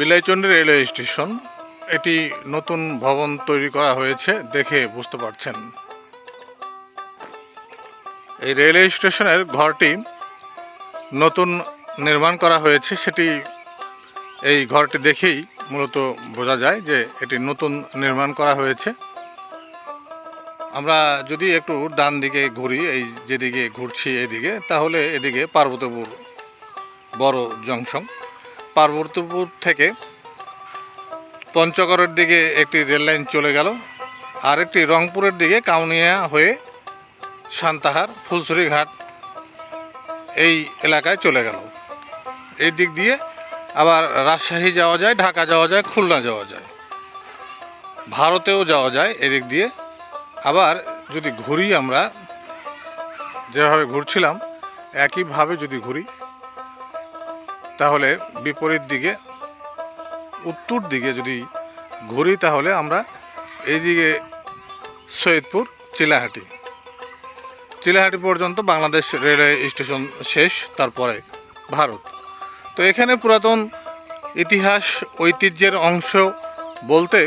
বিলাইচন্ডী railway station. এটি নতুন ভবন তৈরি করা হয়েছে দেখে বুঝতে পারছেন। এই রেলওয়ে স্টেশনের ঘরটি নতুন নির্মাণ করা হয়েছে। সেটি এই ঘরটি দেখেই মূলত বোঝা যায় যে এটি নতুন নির্মাণ করা হয়েছে। আমরা যদি একটু ডান দিকে ঘুরি, এই যেদিকে ঘুরছি এদিকে, তাহলে এদিকে পার্বতীপুর বড় জংশন। পার্বতীপুর থেকে পঞ্চগড়ের দিকে একটি রেল লাইন চলে গেল, আর একটি রংপুরের দিকে কাউনিয়া হয়ে সান্তাহার ঘাট এই এলাকায় চলে গেল। এই দিক দিয়ে আবার রাজশাহী যাওয়া যায়, ঢাকা যাওয়া যায়, খুলনা যাওয়া যায়। ভারতেও যাওয়া যায় এদিক দিয়ে। আবার যদি ঘুরি আমরা, যেভাবে ঘুরছিলাম, একইভাবে যদি ঘুরি তাহলে বিপরীত দিকে, উত্তর দিকে যদি ঘুরি তাহলে আমরা এইদিকে সৈয়দপুর, চিলাহাটি। চিলাহাটি পর্যন্ত বাংলাদেশ রেলওয়ে স্টেশন শেষ, তারপরে ভারত। তো এখানে পুরাতন ইতিহাস, ঐতিহ্যের অংশ বলতে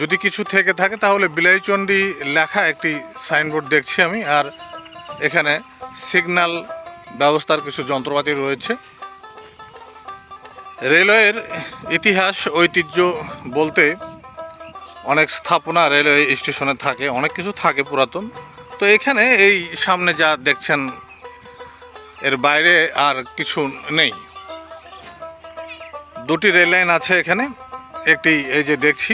যদি কিছু থেকে থাকে তাহলে বিলাইচণ্ডী লেখা একটি সাইনবোর্ড দেখছি আমি, আর এখানে সিগন্যাল ব্যবস্থার কিছু যন্ত্রপাতি রয়েছে। রেলওয়ের ইতিহাস, ঐতিহ্য বলতে অনেক স্থাপনা রেলওয়ে স্টেশনে থাকে, অনেক কিছু থাকে পুরাতন। তো এখানে এই সামনে যা দেখছেন, এর বাইরে আর কিছু নেই। দুটি রেল লাইন আছে এখানে, একটি এই যে দেখছি,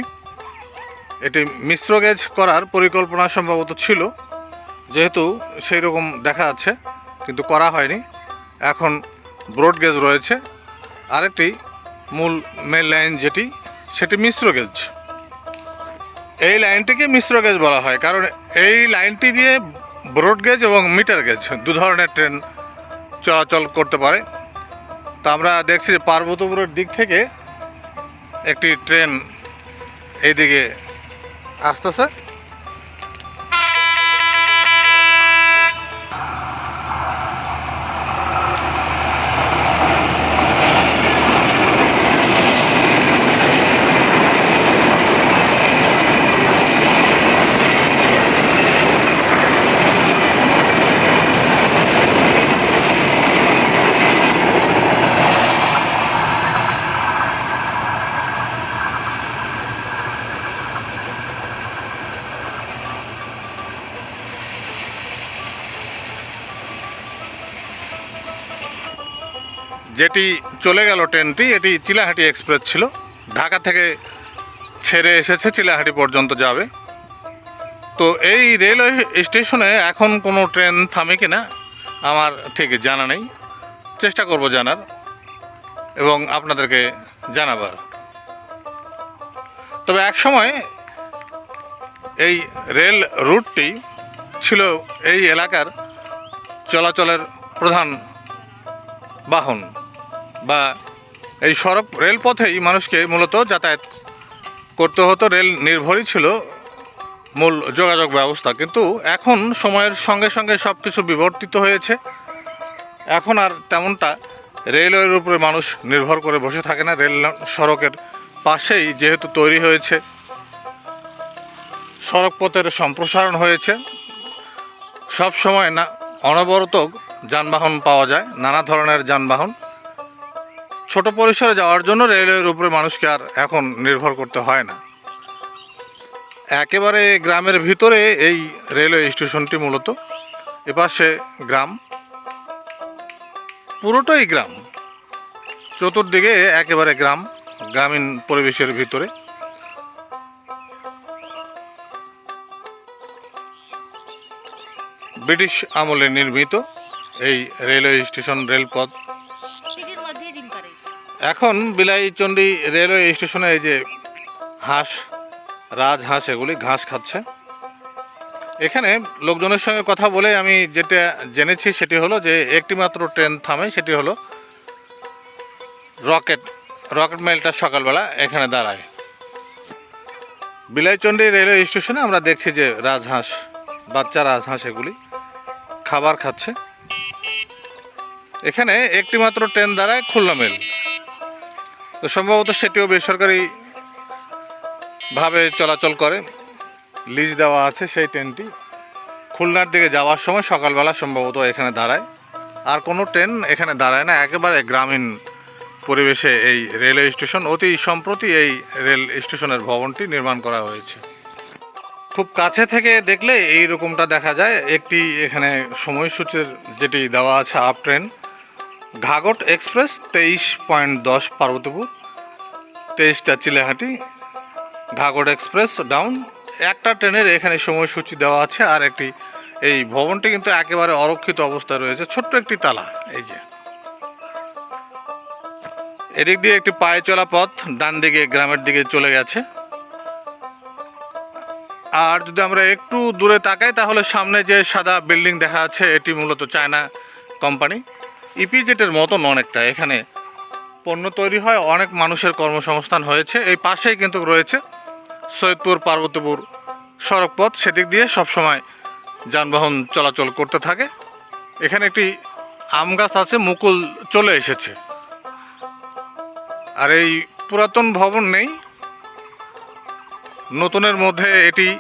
এটি মিশ্র গেজ করার পরিকল্পনা সম্ভবত ছিল, যেহেতু সেই রকম দেখা যাচ্ছে, কিন্তু করা হয়নি। এখন ব্রড গেজ রয়েছে আরেকটি মূল মেন লাইন যেটি, সেটি মিশ্র গেজ এই লাইনটিকে মিশ্র গেজ বলা হয়, কারণ এই লাইনটি দিয়ে ব্রড গেজ এবং মিটার গেজ দু ধরনের ট্রেন চলাচল করতে পারে। তা আমরা দেখছি যে পার্বতীপুরের দিক থেকে একটি ট্রেন এইদিকে আসতেছে। যেটি চলে গেল ট্রেনটি, এটি চিলাহাটি এক্সপ্রেস ছিল। ঢাকা থেকে ছেড়ে এসেছে, চিলাহাটি পর্যন্ত যাবে। তো এই রেলওয়ে স্টেশনে এখন কোনো ট্রেন থামে কি না আমার ঠিক জানা নেই। চেষ্টা করব জানার এবং আপনাদেরকে জানাবার। তবে এক সময় এই রেল রুটটি ছিল এই এলাকার চলাচলের প্রধান বাহন। বা এই সড়ক রেলপথেই মানুষকে মূলত যাতায়াত করতে হতো। রেল নির্ভরই ছিল মূল যোগাযোগ ব্যবস্থা। কিন্তু এখন সময়ের সঙ্গে সঙ্গে সব কিছু বিবর্তিত হয়েছে। এখন আর তেমনটা রেলওয়ের উপরে মানুষ নির্ভর করে বসে থাকে না। রেল সড়কের পাশেই যেহেতু তৈরি হয়েছে, সড়কপথের সম্প্রসারণ হয়েছে সব সময় না অনবরত যানবাহন পাওয়া যায়, নানা ধরনের যানবাহন। ছোট পরিসরে যাওয়ার জন্য রেলওয়ের উপরে মানুষকে আর এখন নির্ভর করতে হয় না। একেবারে গ্রামের ভিতরে এই রেলওয়ে স্টেশনটি মূলত। এপাশে গ্রাম। পুরোটাই গ্রাম। চতুর্দিকে একেবারে গ্রাম, গ্রামীণ পরিবেশের ভিতরে। ব্রিটিশ আমলে নির্মিত এই রেলওয়ে স্টেশন রেলপথ এখন বিলাইচণ্ডী রেলওয়ে স্টেশনে এই যে হাঁস রাজহাঁস এগুলি ঘাস খাচ্ছে। এখানে লোকজনের সঙ্গে কথা বলে আমি যেটা জেনেছি সেটি হলো যে একটি মাত্র ট্রেন থামে, সেটি হলো রকেট রকেট মেলটা সকালবেলা এখানে দাঁড়ায়। বিলাইচণ্ডী রেলওয়ে স্টেশনে আমরা দেখছি যে রাজহাঁস বাচ্চা রাজহাঁস এগুলি খাবার খাচ্ছে। এখানে একটি মাত্র ট্রেন দাঁড়ায় খুলনা মেল। তো সম্ভবত সেটিও বেসরকারি ভাবে চলাচল করে। লিজ দেওয়া আছে সেই ট্রেনটি খুলনার দিকে যাওয়ার সময় সকালবেলা সম্ভবত এখানে দাঁড়ায়। আর কোনো ট্রেন এখানে দাঁড়ায় না, একেবারে গ্রামীণ পরিবেশে এই রেলওয়ে স্টেশন অতি সম্প্রতি এই রেল স্টেশনের ভবনটি নির্মাণ করা হয়েছে। খুব কাছে থেকে দেখলে এই রকমটা দেখা যায়। একটি এখানে সময়সূচির যেটি দেওয়া আছে আপ ট্রেন ঘাগট এক্সপ্রেস, তেইশ পয়েন্ট দশ পার্বতীপুর, তেইশটা চিলেহাটি, ঘাগট এক্সপ্রেস ডাউন। একটা ট্রেনের এখানে সময়সূচি দেওয়া আছে আর একটি, এই ভবনটি কিন্তু একেবারে অরক্ষিত অবস্থায় রয়েছে। ছোট্ট একটি তালা, এই যে। এদিক দিয়ে একটি পায়ে চলা পথ ডান দিকে, গ্রামের দিকে চলে গেছে। আর যদি আমরা একটু দূরে তাকাই, তাহলে সামনে যে সাদা বিল্ডিং দেখা যাচ্ছে, এটি মূলত চায়না কোম্পানি। ইপিজেটের মতন অনেকটা। এখানে পণ্য তৈরি হয়, অনেক মানুষের কর্মসংস্থান হয়েছে। এই পাশেই কিন্তু রয়েছে সৈয়দপুর, পার্বতীপুর সড়কপথ। সেদিক দিয়ে সবসময় যানবাহন চলাচল করতে থাকে। এখানে একটি আম গাছ আছে, মুকুল চলে এসেছে। আর এই পুরাতন ভবন নেই। নতুনের মধ্যে এটি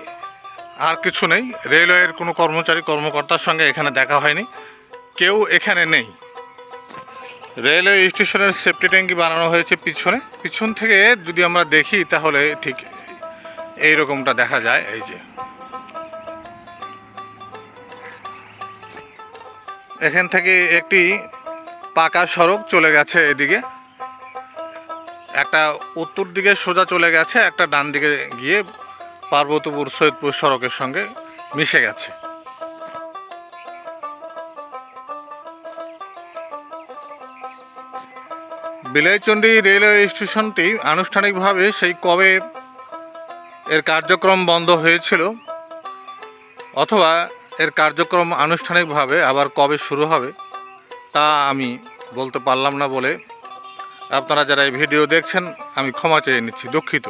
আর কিছু নেই। রেলওয়ের কোনো কর্মচারী, কর্মকর্তার সঙ্গে এখানে দেখা হয়নি। কেউ এখানে নেই। রেলওয়ে স্টেশনের সেফটি ট্যাঙ্কি বানানো হয়েছে পিছনে। পিছন থেকে যদি আমরা দেখি, তাহলে ঠিক এই রকমটা দেখা যায়, এই যে। এখান থেকে একটি পাকা সড়ক চলে গেছে এদিকে। একটা উত্তর দিকে সোজা চলে গেছে, একটা ডান দিকে গিয়ে পার্বতীপুর সৈয়দপুর সড়কের সঙ্গে মিশে গেছে। বিলাইচন্ডী রেলওয়ে স্টেশনটি আনুষ্ঠানিকভাবে সেই কবে এর কার্যক্রম বন্ধ হয়েছিল, অথবা এর কার্যক্রম আনুষ্ঠানিকভাবে আবার কবে শুরু হবে, তা আমি বলতে পারলাম না বলে আপনারা যারা এই ভিডিও দেখছেন, আমি ক্ষমা চেয়ে নিচ্ছি, দুঃখিত।